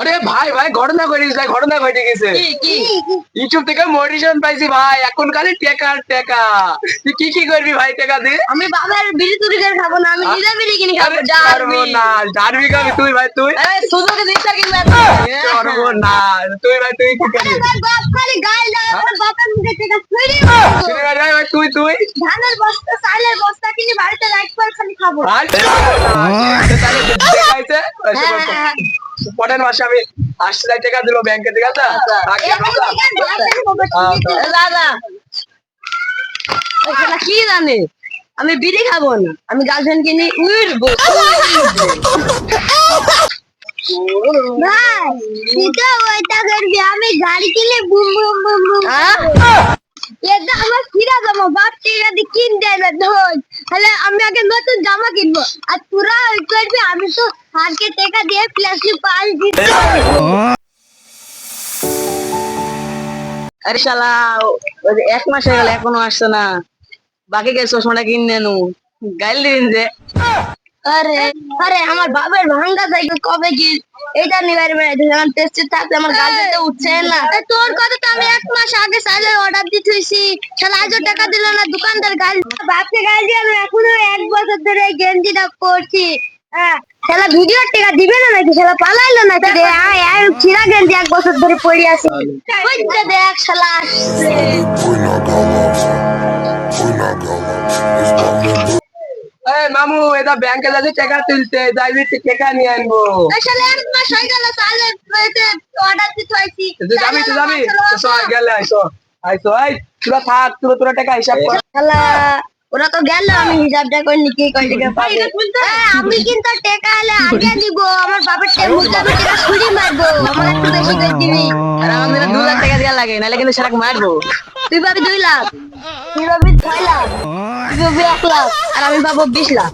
আরে ভাই ভাই ঘটনা ঘটিস ভাই ঘটনা ঘটে গেছে। কি কি? ইউটিউব থেকে মোটিভেশন পাইছি ভাই এখন খালি টেকা টেকা। তুই কি কি করবি ভাই টেকা দিয়ে? আমি বাবার বিড়ি চুরি করে খাব না আমি নিজে বিড়ি কিনে খাব ডারবি সর্বনাশ ডারবি খাবি তুই ভাই তুই? আরে সুযোগে দিচ্ছে কিনবে সর্বনাশ তুই ভাই তুই কি করবি? বাপ খালি গাল দেয় আমার বাবার মুখে থেকে ছুরি শুনে ভাই ভাই তুই তুই? ধানের বস্তা চালের বস্তা কিনে বাড়িতে লাইট করে খালি খাব। ভাই তাহলে দেখাইছে হ্যাঁ, হ্যাঁ। পরের মাসে আমি আশি লাখ টাকা দিল ব্যাংকে ঠিক আছে দাদা কি জানে? আমি বিড়ি খাব না আমি গার্লফ্রেন্ড কিনে উড়বো ভাই তুই তো ওইটা করবি আমি গাড়ি কিনে বুম বুম বুম বুম। এটা আমার কিরা জামা বাপ টিরা দি কিন দেবে ধর। তাহলে আমি আগে নতুন জামা কিনবো। আর তোরা ওই করবি, আমি তো হারকে টাকা দিয়ে প্লাস্টিক পাল দিতে আরে শালা, ওই এক মাস হয়ে গেল, এখনও আসছে না। বাকি গেছে চশমাটা কিনে নু গাইল দিন যে। আরে আরে আমার বাবার ভাঙ্গা সাইকেল কবে কি? এটা নিবার যখন টেস্টে থাকলে আমার গাড়িতে উঠছে না। তোর কথা তো আমি এক মাস আগে সাইকেল অর্ডার দিতে হইছি শালা আজও টাকা দিল না দোকানদার গাড়ি বাপকে গাড়ি দিয়ে আমি এখনও এক বছর ধরে গেঞ্জিটা করছি। হ্যাঁ শালা ভিডিওর টাকা দিবে না নাকি? শালা পালাইলো নাকি? রে আয় আয় ছিড়া গেঞ্জি এক বছর ধরে পড়ে আছে। ওই দেখ শালা আসছে। এটা ব্যাংকে যাচ্ছে টাকা তুলতে যাইবি তুই টাকা নিয়ে আনব। এক মাস হয়ে গেল সালে অর্ডার দিতে হইছি তুই যাবি তুই যাবি। চল গেলে আইসো। আইসো এই তোরা থাক তোরা তোরা টাকা হিসাব কর। শালা ওরা তো গেল আমি হিসাবটা করে? নিকি কয় টাকা পাবে। হ্যাঁ, আমি কিন্তু টাকা হলে আগে দিব আমার বাবার টেম্পু আমি টাকা ছুরি মারবো আমার একটু বেশি করে দিবি। আর আমাদের দু লাখ টাকা লাগে নাহলে কিন্তু সেটাকে মারবো। তুই পাবি দুই লাখ তুই পাবি লাখ তুই পাবি এক লাখ আর আমি পাবো বিশ লাখ।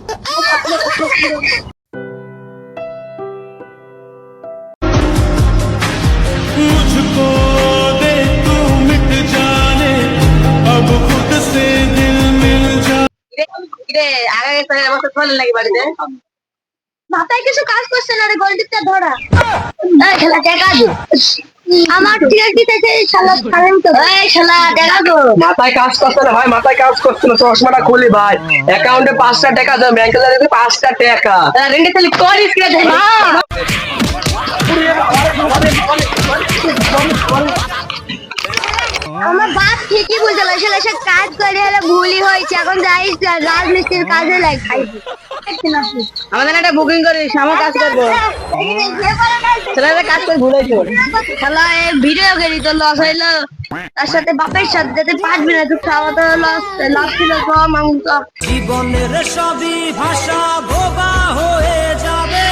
मुझको दे तू मिट जाने अब खुद से दिल मिल जा রে আগে গেছে এবছর চলেন নাকি বাড়িতে মাথায় কিছু কাজ করছে না রে গোল্ডিটা ধরা এই শালা টাকা দে আমার টিআরটি থেকে শালা ছাড়েন তো। এই শালা দেখা তো। মাথায় কাজ করছে না ভাই মাথায় কাজ করছে না চশমাটা খুলি ভাই। অ্যাকাউন্টে পাঁচটা টাকা দাও ব্যাংকে যাবে পাঁচটা টাকা। রেন্ডে তাহলে করিস কে বাপ ঠিকই বলছিল আসলে সে কাজ করে হলে ভুলই হয়েছে। এখন যাই রাজমিস্ত্রির কাজে লাগ আমাদের একটা বুকিং করিস আমার কাজ করব। ছেলেরা কাজ করে ভুলেছো শালা এই ভিডিও গেলি তো লস হইল। তার সাথে বাপের সাথে যেতে পারবি না তুই খাওয়া তো লস লাভ ছিল কম আমি তো। জীবনের সবই ভাষা ভোগা হয়ে যাবে।